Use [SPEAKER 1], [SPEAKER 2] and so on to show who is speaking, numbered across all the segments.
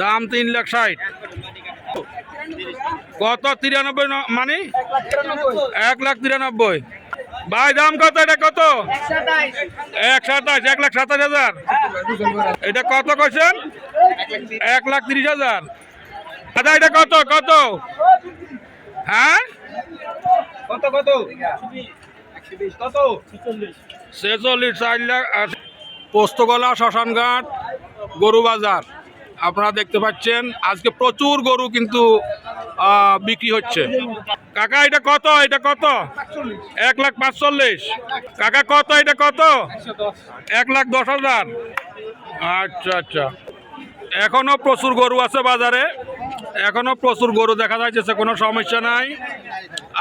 [SPEAKER 1] দাম তিন লাখ ষাট। কত? তিরানব্বই মানে? এক লাখ তিরানব্বই। ভাই দাম কত? এটা কত? এক সাতাশ এক লাখ সাতাশ হাজার। এটা কত কইছেন? এক লাখ তিরিশ হাজার। দাদা এটা কত? কত? হ্যাঁ?
[SPEAKER 2] কত কত? কত?
[SPEAKER 1] ছেচল্লিশ চার লাখ পোস্তগোলা শ্মশানঘাট গরু বাজার আপনারা দেখতে পাচ্ছেন, আজকে প্রচুর গরু কিন্তু বিক্রি হচ্ছে। কাকা, এটা কত? এটা কত? এক লাখ পাঁচচল্লিশ। কাকা, কত? এটা কত? এক লাখ দশ হাজার। আচ্ছা আচ্ছা। এখনও প্রচুর গরু আছে বাজারে। এখনও প্রচুর গরু দেখা যাচ্ছে কোনো সমস্যা নাই।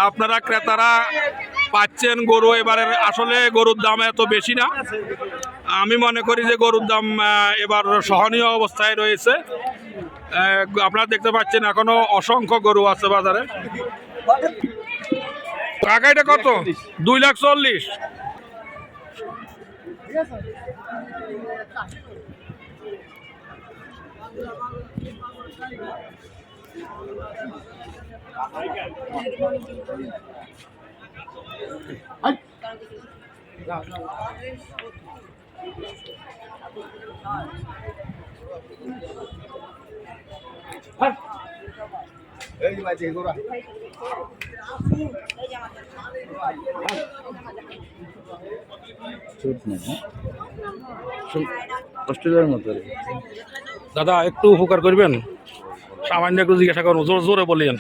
[SPEAKER 1] আপনারা ক্রেতারা পাচ্ছেন গরু এবারে আসলে গরুর দাম এত বেশি না। আমি মনে করি যে গরুর দাম এবার সহনীয় অবস্থায় রয়েছে। আপনারা দেখতে পাচ্ছেন এখনও অসংখ্য গরু আছে বাজারে। কাকা, এটা কত? দুই লাখ চল্লিশ।
[SPEAKER 2] এই মাঝে
[SPEAKER 3] অস্ট্রেলিয়ার মতো
[SPEAKER 1] দাদা একটু উপকার করবেন? সামান্য একটু জিজ্ঞাসা করুন জোর জোরে বলিয়েন।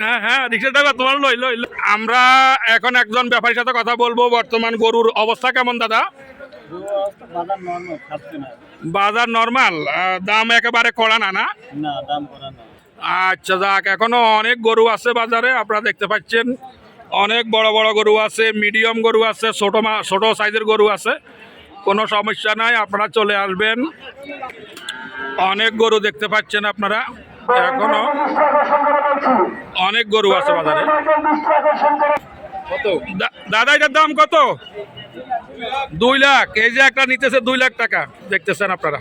[SPEAKER 1] হ্যাঁ হ্যাঁ রিক্সা। আমরা এখন একজন ব্যাপারীর সাথে কথা বলব, বর্তমান গরুর অবস্থা কেমন, দাদা?
[SPEAKER 2] বাজার নর্মাল
[SPEAKER 1] দাম একেবারে কড়া না না? আচ্ছা যাক, এখনও অনেক গরু আছে বাজারে, আপনারা দেখতে পাচ্ছেন। অনেক বড় বড় গরু আছে, মিডিয়াম গরু আছে, ছোট ছোট সাইজের গরু আছে। কোনো সমস্যা নাই, আপনারা চলে আসবেন। অনেক গরু দেখতে পাচ্ছেন আপনারা, এখনও। অনেক গরু আছে বাজারে। দাদা, এটার দাম কত? দুই লাখ। এই যে একটা নিতেছে দুই লাখ টাকা, দেখতেছেন আপনারা।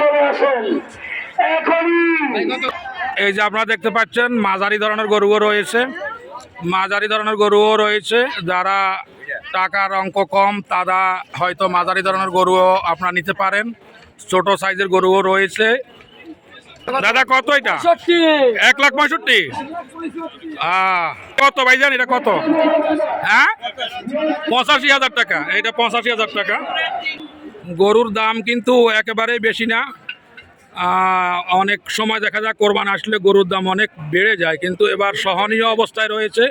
[SPEAKER 4] চলে আসেন এখনই
[SPEAKER 1] এই যে আপনারা দেখতে পাচ্ছেন, মাঝারি ধরনের গরুও রয়েছে। মাঝারি ধরনের গরুও রয়েছে। যারা টাকার অঙ্ক কম, তারা হয়তো মাঝারি ধরনের গরুও আপনারা নিতে পারেন। ছোট সাইজের গরুও রয়েছে। দাদা, কত এটা? এক লাখ পঁয়ষট্টি। কত ভাইজান, এটা কত? হ্যাঁ? পঁচাশি হাজার টাকা। এটা পঁচাশি হাজার টাকা। গরুর দাম কিন্তু একেবারেই বেশি না। অনেক সময় দেখা যায় কোরবান আসলে গরুর দাম অনেক বেড়ে যায়, কিন্তু এবার সহনীয় অবস্থায় রয়েছে,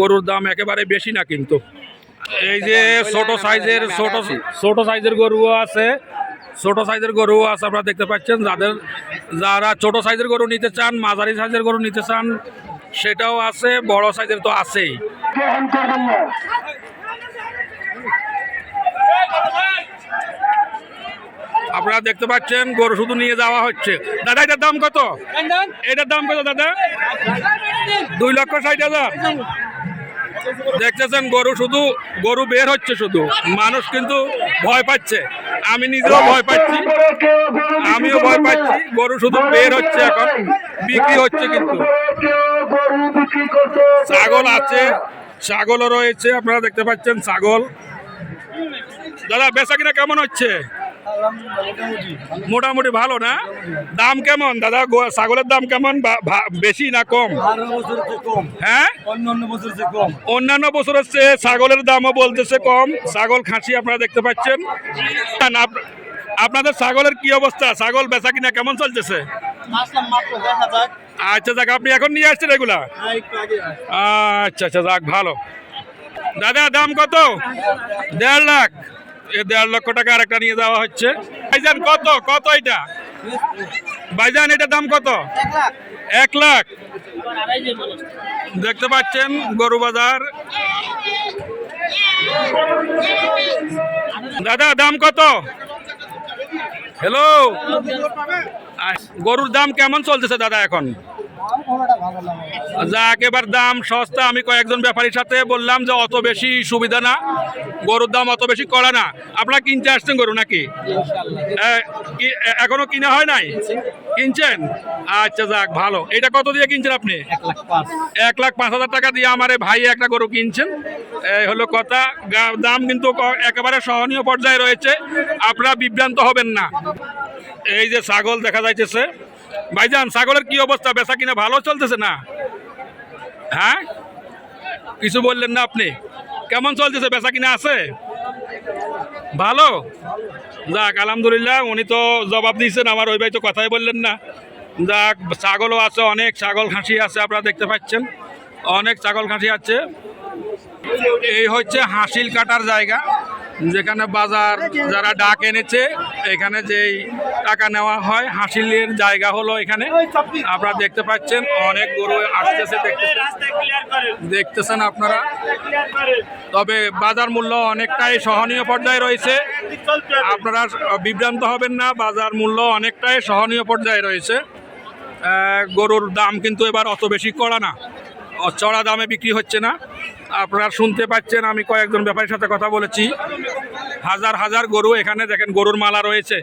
[SPEAKER 1] গরুর দাম একেবারে বেশি না কিন্তু। এই যে ছোট সাইজের, ছোট ছোট সাইজের গরুও আছে, ছোট সাইজের গরুও আছে, আপনারা দেখতে পাচ্ছেন, যাদের, যারা ছোট সাইজের গরু নিতে চান, মাঝারি সাইজের গরু নিতে চান, সেটাও আছে, বড় সাইজের তো আছেই
[SPEAKER 4] গ্রহণ করবেন না
[SPEAKER 1] আপনারা দেখতে পাচ্ছেন, গরু শুধু নিয়ে যাওয়া হচ্ছে। দাদা, এটার দাম কত? এটার দাম কত, দাদা? দুই লক্ষ ষাট হাজার। দেখতেছেন, গরু শুধু, গরু বের হচ্ছে শুধু। মানুষ কিন্তু ভয় পাচ্ছে। আমি নিজেও ভয় পাচ্ছি। আমিও ভয় পাচ্ছি, গরু শুধু বের হচ্ছে এখন, বিক্রি হচ্ছে কিন্তু। ছাগল আছে, ছাগলও রয়েছে, আপনারা দেখতে পাচ্ছেন, ছাগল। দাদা, বেচা কিনা কেমন হচ্ছে? মোটামুটি ভালো না? দাম কেমন? দাদা ছাগলের দাম কেমন? বেশি না কম?
[SPEAKER 2] বছর
[SPEAKER 1] হ্যাঁ?
[SPEAKER 2] বছর
[SPEAKER 1] অন্যান্য বছরের চেয়ে ছাগলের দামও বলতেছে কম। ছাগল খাসি আপনারা দেখতে পাচ্ছেন। আপনাদের ছাগলের কি অবস্থা? ছাগল বেচা কিনা কেমন চলতেছে? আচ্ছা যাক আপনি এখন নিয়ে আসছেন এগুলা?
[SPEAKER 2] হ্যাঁ
[SPEAKER 1] আচ্ছা আচ্ছা যাক ভালো। দাদা দাম কত? দেড় লাখ। দেড় লক্ষ টাকা আর একটা নিয়ে যাওয়া হচ্ছে। ভাইজান, কত? কত এটা? ভাইজান, এটা দাম কত? এক লাখ। দেখতে পাচ্ছেন, গরু বাজার। দাদা, দাম কত? হ্যালো গরুর দাম কেমন চলতেছে দাদা এখন? যাক, এবার দাম সস্তা। আমি কয়েকজন ব্যাপারীর সাথে বললাম যে অত বেশি সুবিধা না, গরুর দাম অত বেশি করা না। আপনারা কিনতে আসছেন গরু নাকি? এখনও কিনা হয় নাই? কিনছেন? আচ্ছা যাক, ভালো। এটা কত দিয়ে কিনছেন আপনি? এক লাখ পাঁচ হাজার টাকা দিয়ে আমার ভাই একটা গরু কিনছেন। এই হলো কথা। দাম কিন্তু একেবারে সহনীয় পর্যায়ে রয়েছে। আপনারা বিভ্রান্ত হবেন না। এই যে ছাগল দেখা যাইতেছে ভাইজান, ছাগলের কি অবস্থা? বেচা কিনা ভালো চলতেছে না? হ্যাঁ? কিছু বললেন না আপনি? কেমন চলতেছে? বেচা কিনা আছে? ভালো? যাক, আলহামদুলিল্লাহ, উনি তো জবাব দিয়েছেন, আমার ওই ভাই তো কথাই বললেন না। যাক, ছাগলও আছে, অনেক ছাগল খাসি আছে, আপনারা দেখতে পাচ্ছেন। অনেক ছাগল খাসি আছে। এই হচ্ছে হাসিল কাটার জায়গা। যেখানে বাজার যারা ডাক এনেছে, এখানে যেই টাকা নেওয়া হয়, হাসিলের জায়গা হলো এখানে। আপনারা দেখতে পাচ্ছেন, অনেক গরু আসতেছে, দেখতেছেন। আপনারা। তবে বাজার মূল্য অনেকটাই সহনীয় পর্যায়ে রয়েছে। আপনারা বিভ্রান্ত হবেন না, বাজার মূল্য অনেকটাই সহনীয় পর্যায়ে রয়েছে। গরুর দাম কিন্তু এবার অত বেশি করা না। চড়া দামে বিক্রি হচ্ছে না। আপনারা শুনতে পাচ্ছেন, আমি কয়েকজন ব্যাপারীর সাথে কথা বলেছি। হাজার হাজার গরু এখানে দেখেন গরুর মালা রয়েছে।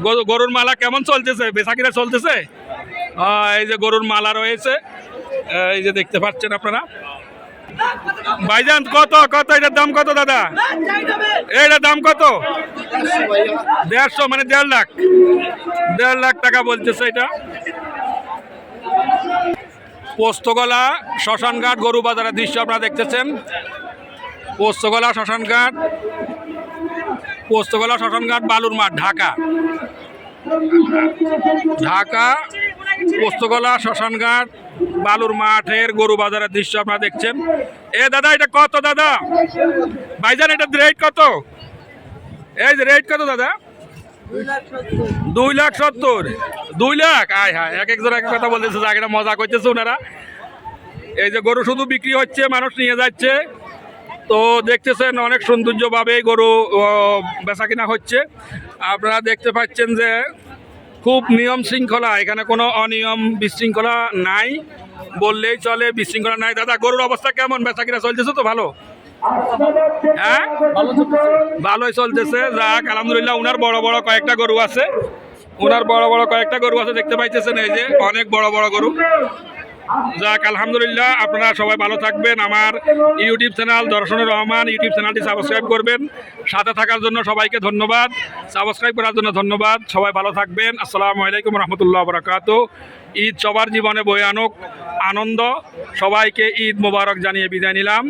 [SPEAKER 1] গরু- গরুর মালা কেমন চলতেছে? বেচাকিরা চলতেছে? এই যে গরুর মালা রয়েছে। এই যে দেখতে পাচ্ছেন আপনারা। ভাইজান, কত? কত? এটার দাম কত, দাদা? এটার দাম কত? দেড়শো মানে দেড় লাখ। দেড় লাখ টাকা বলতেছে এটা। পোস্তগোলা, শ্মশানঘাট গরু বাজারের দৃশ্য আপনারা দেখতেছেন। পোস্তগোলা, শ্মশানঘাট পোস্তগোলা শ্মশানঘাট বালুর মাঠ ঢাকা। ঢাকা, পোস্তগোলা শ্মশানঘাট বালুর মাঠের গরু বাজারের দৃশ্য আপনারা দেখছেন। এ দাদা, এটা কত দাদা? ভাইজান, এটা রেট কত? এই যে রেট কত দাদা? দুই লাখ সত্তর। দুই লাখ? আয় হায়, এক একজন এক কথা বলতেছে, জায়গাটা মজা করতেছে ওনারা। এই যে গরু শুধু বিক্রি হচ্ছে, মানুষ নিয়ে যাচ্ছে। তো দেখতেছেন অনেক সৌন্দর্যভাবে গরু বেচা কিনা হচ্ছে। আপনারা দেখতে পাচ্ছেন যে খুব নিয়ম শৃঙ্খলা, এখানে কোনো অনিয়ম বিশৃঙ্খলা নাই বললেই চলে, বিশৃঙ্খলা নাই। দাদা, গরুর অবস্থা কেমন? বেচা কিনা চলতেছে তো ভালো? হ্যাঁ? ভালোই চলতেছে। যাক, আলহামদুলিল্লাহ, উনার বড় বড় কয়েকটা গরু আছে। উনার বড় বড় কয়েকটা গরু আছে, দেখতে পাইতেছেন এই যে, অনেক বড় বড় গরু। যাক, আলহামদুলিল্লাহ, আপনারা সবাই ভালো থাকবেন। আমার ইউটিউব চ্যানেল দর্শনের রহমান, ইউটিউব চ্যানেলটি সাবস্ক্রাইব করবেন। সাথে থাকার জন্য সবাইকে ধন্যবাদ। সাবস্ক্রাইব করার জন্য ধন্যবাদ। সবাই ভালো থাকবেন। আসসালামু আলাইকুম রহমতুল্লাহ বরাকাত। ঈদ সবার জীবনে বয়ে আনন্দ। সবাইকে ঈদ মোবারক জানিয়ে বিদায় নিলাম।